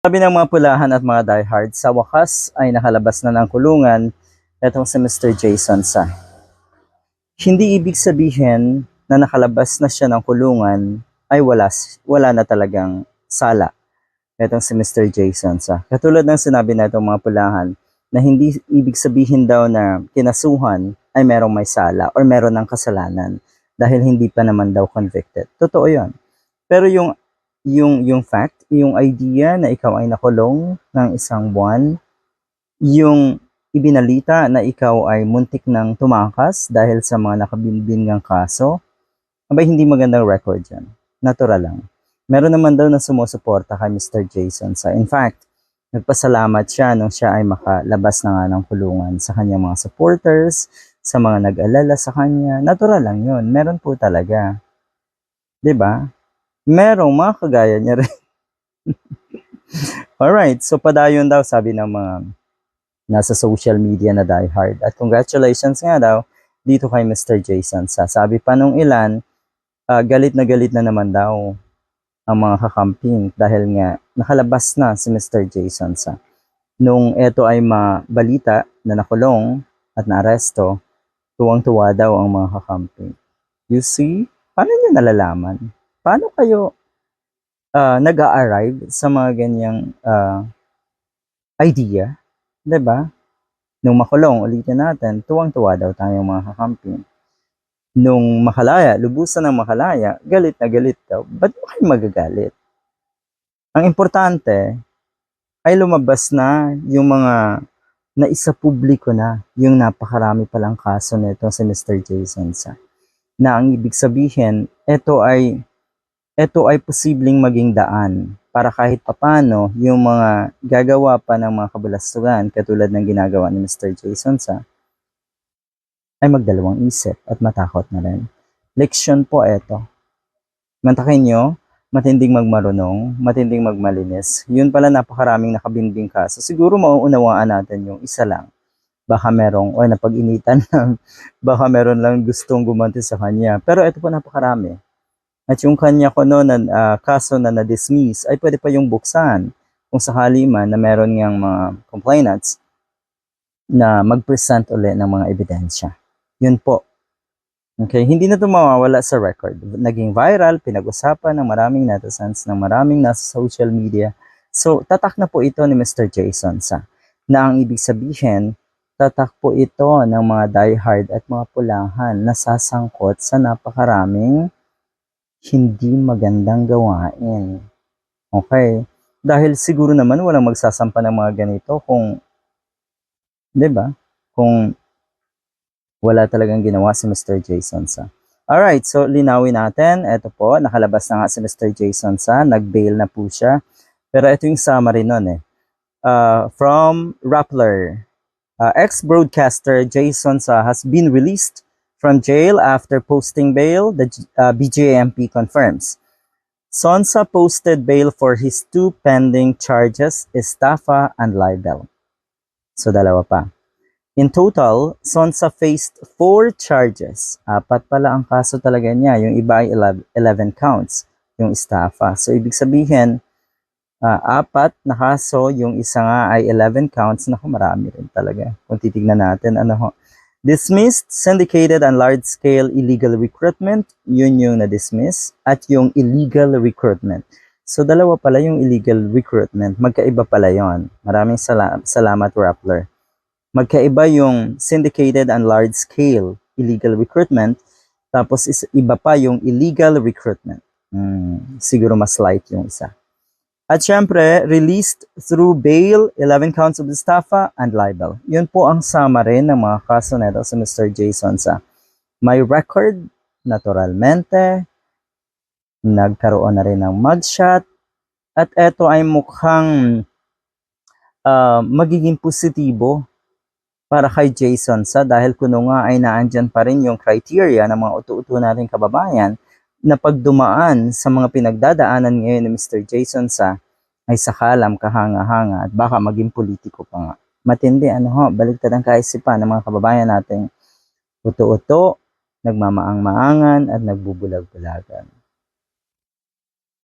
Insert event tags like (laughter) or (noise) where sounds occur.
Sabi ng mga pulahan at mga diehard, sa wakas ay nakalabas na ng kulungan itong si Mr. Jason sa. Hindi ibig sabihin na nakalabas na siya ng kulungan ay wala, wala na talagang sala itong si Mr. Jason sa. Katulad ng sinabi na itong mga pulahan na hindi ibig sabihin daw na kinasuhan ay merong may sala or meron ng kasalanan dahil hindi pa naman daw convicted. Totoo yon. Pero yung yung yung fact, yung idea na ikaw ay nakulong ng isang buwan, yung ibinalita na ikaw ay muntik ng tumakas dahil sa mga nakabinbin ng kaso, abay hindi magandang record yan. Natural lang. Meron naman daw na sumusuporta kay Mr. Jason sa. In fact, nagpasalamat siya nung siya ay makalabas na nga ng kulungan sa kanyang mga supporters, sa mga nag-alala sa kanya. Natural lang yun. Meron po talaga. ba? Merong mga kagaya niya rin. (laughs) Alright, so padayon daw sabi ng mga nasa social media na diehard. At congratulations nga daw dito kay Mr. Jason sa. Sabi pa nung ilan, ah, galit na galit na naman daw ang mga kakamping dahil nga nakalabas na si Mr. Jason sa. Nung eto ay mabalita na nakulong at naaresto, tuwang-tuwa daw ang mga kakamping. You see? Paano niyo nalalaman? Paano kayo ah, nag-a-arrive sa mga ganyang ah, idea? ba? Nung makulong, ulitin natin, tuwang-tuwa daw tayong mga kakamping. Nung makalaya, lubusan ng makalaya, galit na galit daw. Ba't ba kayo magagalit? Ang importante ay lumabas na yung mga na isa publiko na yung napakarami palang kaso nito si Mr. Jason sa na ang ibig sabihin ito ay ito ay posibleng maging daan para kahit papano yung mga gagawa pa ng mga kabalastugan katulad ng ginagawa ni Mr. Jason sa ay magdalawang isip at matakot na rin. Leksyon po ito. Mantakin nyo, matinding magmarunong, matinding magmalinis. Yun pala napakaraming nakabinding kaso. Siguro mauunawaan natin yung isa lang. Baka merong, o napag-initan lang, (laughs) baka meron lang gustong gumanti sa kanya. Pero ito po napakarami. At yung kanya ko no, na, ah, kaso na na-dismiss, ay pwede pa yung buksan. Kung sakali man na meron niyang mga complainants na mag-present uli ng mga ebidensya. Yun po. Okay, hindi na ito mawawala sa record. Naging viral, pinag-usapan ng maraming netizens, ng maraming nasa social media. So, tatak na po ito ni Mr. Jason sa na ang ibig sabihin, tatak po ito ng mga diehard at mga pulahan na sasangkot sa napakaraming hindi magandang gawain. Okay? Dahil siguro naman walang magsasampa ng mga ganito kung, di ba? Kung wala talagang ginawa si Mr. Jason sa. Alright, so linawin natin. Ito po, nakalabas na nga si Mr. Jason sa. Nag-bail na po siya. Pero ito yung summary nun eh. Uh, from Rappler, uh, ex-broadcaster Jason Sa has been released from jail after posting bail, the uh, BJMP confirms. Sonsa posted bail for his two pending charges, estafa and libel. So dalawa pa. In total, Sonsa faced four charges. Apat pala ang kaso talaga niya. Yung iba ay 11 counts, yung estafa. So ibig sabihin, ah, apat na kaso, yung isa nga ay 11 counts. Naku, marami rin talaga. Kung titignan natin, ano. Dismissed, syndicated, and large-scale illegal recruitment, yun yung na-dismiss, at yung illegal recruitment. So, dalawa pala yung illegal recruitment. Magkaiba pala yon. Maraming sala- salamat, Rappler. Magkaiba yung syndicated and large-scale illegal recruitment, tapos is, iba pa yung illegal recruitment. Hmm, siguro mas light yung isa. At syempre, released through bail, 11 counts of estafa and libel. Yun po ang summary ng mga kaso nito sa Mr. Jason sa may record, naturalmente, nagkaroon na rin ng mugshot, at ito ay mukhang ah, magiging positibo para kay Jason sa dahil kuno nga ay naandyan pa rin yung criteria ng mga utu-utu nating kababayan na pagdumaan sa mga pinagdadaanan ngayon ni Mr. Jason sa ay sakalam, kahanga-hanga at baka maging politiko pa nga. Matindi, ano ho, baliktad ang kaisipan ng mga kababayan nating uto-uto, nagmamaang-maangan at nagbubulag-bulagan.